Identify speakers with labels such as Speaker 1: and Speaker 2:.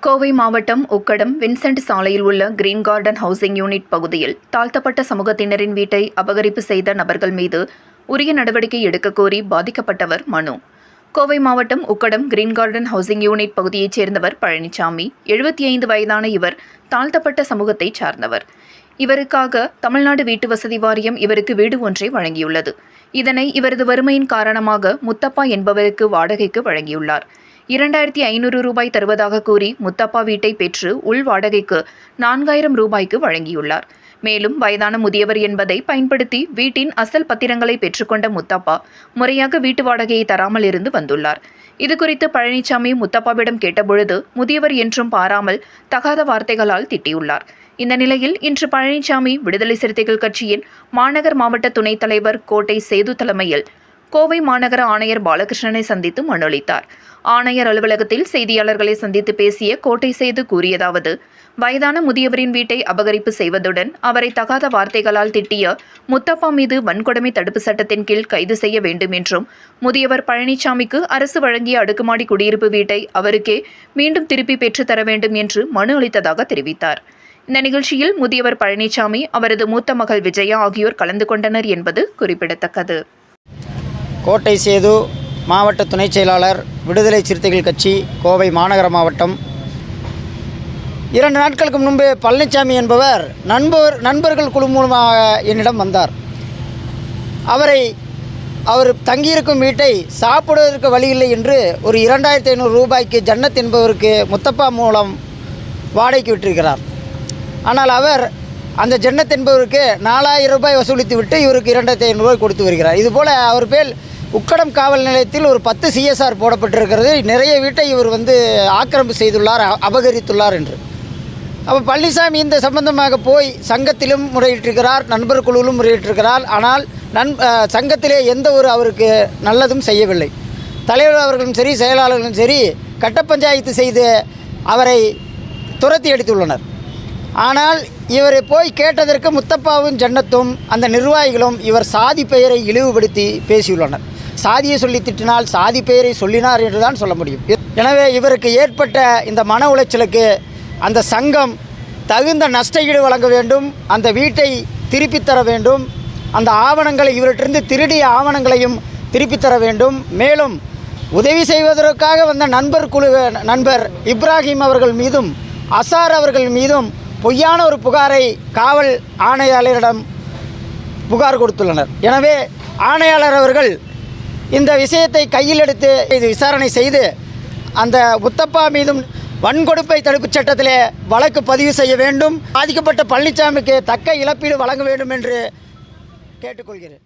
Speaker 1: கோவை மாவட்டம் உக்கடம் வின்சென்ட் சாலையில் உள்ள கிரீன் கார்டன் ஹவுசிங் யூனிட் பகுதியில் தாழ்த்தப்பட்ட சமூகத்தினரின் வீட்டை அபகரிப்பு செய்த நபர்கள் மீது உரிய நடவடிக்கை எடுக்கக் கோரி பாதிக்கப்பட்டவர் மனு. கோவை மாவட்டம் Ukkadam green garden housing unit பகுதியைச் சேர்ந்தவர் பழனிசாமி எழுபத்தி ஐந்து வயதான இவர் தாழ்த்தப்பட்ட சமூகத்தைச் சார்ந்தவர். இவருக்காக தமிழ்நாடு வீட்டு வசதி வாரியம் இவருக்கு வீடு ஒன்றை வழங்கியுள்ளது. இதனை இவரது வறுமையின் காரணமாக முத்தப்பா என்பவருக்கு வாடகைக்கு வழங்கியுள்ளார். இரண்டாயிரத்தி ஐநூறு ரூபாய் தருவதாக கூறி முத்தப்பா வீட்டை பெற்று உள் வாடகைக்கு நான்காயிரம் ரூபாய்க்கு வழங்கியுள்ளார். மேலும் வயதான முதியவர் என்பதை பயன்படுத்தி வீட்டின் அசல் பத்திரங்களை பெற்றுக்கொண்ட முத்தப்பா முறையாக வீட்டு வாடகையை தராமல் இருந்து வந்துள்ளார். இதுகுறித்து பழனிசாமி முத்தப்பாவிடம் கேட்டபொழுது முதியவர் என்றும் பாராமல் தகாத வார்த்தைகளால் திட்டியுள்ளார். இந்த நிலையில் இன்று பழனிசாமி விடுதலை சிறுத்தைகள் கட்சியின் மாநகர் மாவட்ட துணைத் தலைவர் கோட்டை சேது தலைமையில் கோவை மாநகர ஆணையர் பாலகிருஷ்ணனை சந்தித்து மனு அளித்தார். ஆணையர் அலுவலகத்தில் செய்தியாளர்களை சந்தித்து பேசிய கோட்டை சேது கூறியதாவது வயதான முதியவரின் வீட்டை அபகரிப்பு செய்வதுடன் அவரை தகாத வார்த்தைகளால் திட்டிய முத்தப்பா மீது வன்கொடுமை தடுப்பு சட்டத்தின் கீழ் கைது செய்ய வேண்டும் என்றும் முதியவர் பழனிசாமிக்கு அரசு வழங்கிய அடுக்குமாடி குடியிருப்பு வீட்டை அவருக்கே மீண்டும் திருப்பி பெற்றுத்தர வேண்டும் என்று மனு அளித்ததாக தெரிவித்தார். இந்த நிகழ்ச்சியில் முதியவர் பழனிசாமி அவரது மூத்த மகள் விஜயா ஆகியோர் கலந்து கொண்டனர் என்பது குறிப்பிடத்தக்கது.
Speaker 2: கோட்டை சேது மாவட்ட துணைச் செயலாளர் விடுதலை சிறுத்தைகள் கட்சி கோவை மாநகர மாவட்டம். இரண்டு நாட்களுக்கு முன்பு பழனிசாமி என்பவர் நண்பர் நண்பர்கள் குழு மூலமாக என்னிடம் வந்தார். அவரை அவர் தங்கியிருக்கும் வீட்டை சாப்பிடுவதற்கு வழி இல்லை என்று ஒரு இரண்டாயிரத்தி ஐநூறு ரூபாய்க்கு ஜன்னத் என்பவருக்கு முத்தப்பா மூலம் வாடகைக்கு விட்டிருக்கிறார். ஆனால் அவர் அந்த ஜன்னத் என்பவருக்கு நாலாயிரம் ரூபாய் வசூலித்து விட்டு இவருக்கு இரண்டாயிரத்தி ஐநூறுரூவாய் கொடுத்து வருகிறார். இதுபோல் அவர் பேர் உக்கடம் காவல் நிலையத்தில் ஒரு பத்து சிஎஸ்ஆர் போடப்பட்டிருக்கிறது. நிறைய வீட்டை இவர் வந்து ஆக்கிரமிப்பு செய்துள்ளார் அ- அபகரித்துள்ளார் என்று. அப்போ பழனிசாமி இந்த சம்பந்தமாக போய் சங்கத்திலும் முறையிட்டிருக்கிறார் நண்பர் குழுவிலும் முறையிட்டிருக்கிறார். ஆனால் நன் சங்கத்திலே எந்த ஒரு அவருக்கு நல்லதும் செய்யவில்லை. தலைவர் அவர்களும் சரி செயலாளர்களும் சரி கட்ட பஞ்சாயத்து செய்து அவரை துரத்தி அடித்துள்ளனர். ஆனால் இவரை போய் கேட்டதற்கு முத்தப்பாவும் ஜன்னத்தும் அந்த நிர்வாகிகளும் இவர் சாதி பெயரை இழிவுபடுத்தி பேசியுள்ளனர். சாதியை சொல்லி திட்டினால் சாதி பெயரை சொல்லினார் என்று தான் சொல்ல முடியும். எனவே இவருக்கு ஏற்பட்ட இந்த மன உளைச்சலுக்கு அந்த சங்கம் தகுந்த நஷ்டஈடு வழங்க வேண்டும் அந்த வீட்டை திருப்பித் தர வேண்டும் அந்த ஆவணங்களை இவர்கிட்டருந்து திருடிய ஆவணங்களையும் திருப்பித் தர வேண்டும். மேலும் உதவி செய்வதற்காக வந்த நண்பர் குழு நண்பர் இப்ராஹிம் அவர்கள் மீதும் அசார் அவர்கள் மீதும் பொய்யான ஒரு புகாரை காவல் ஆணையாளரிடம் புகார் கொடுத்துள்ளனர். எனவே ஆணையாளர் அவர்கள் இந்த விஷயத்தை கையில் எடுத்து இது விசாரணை செய்து அந்த முத்தப்பா மீதும் வன்கொடுப்பை தடுப்புச் சட்டத்திலே வழக்கு பதிவு செய்ய வேண்டும். பாதிக்கப்பட்ட பழனிசாமிக்கு தக்க இழப்பீடு வழங்க வேண்டும் என்று கேட்டுக்கொள்கிறேன்.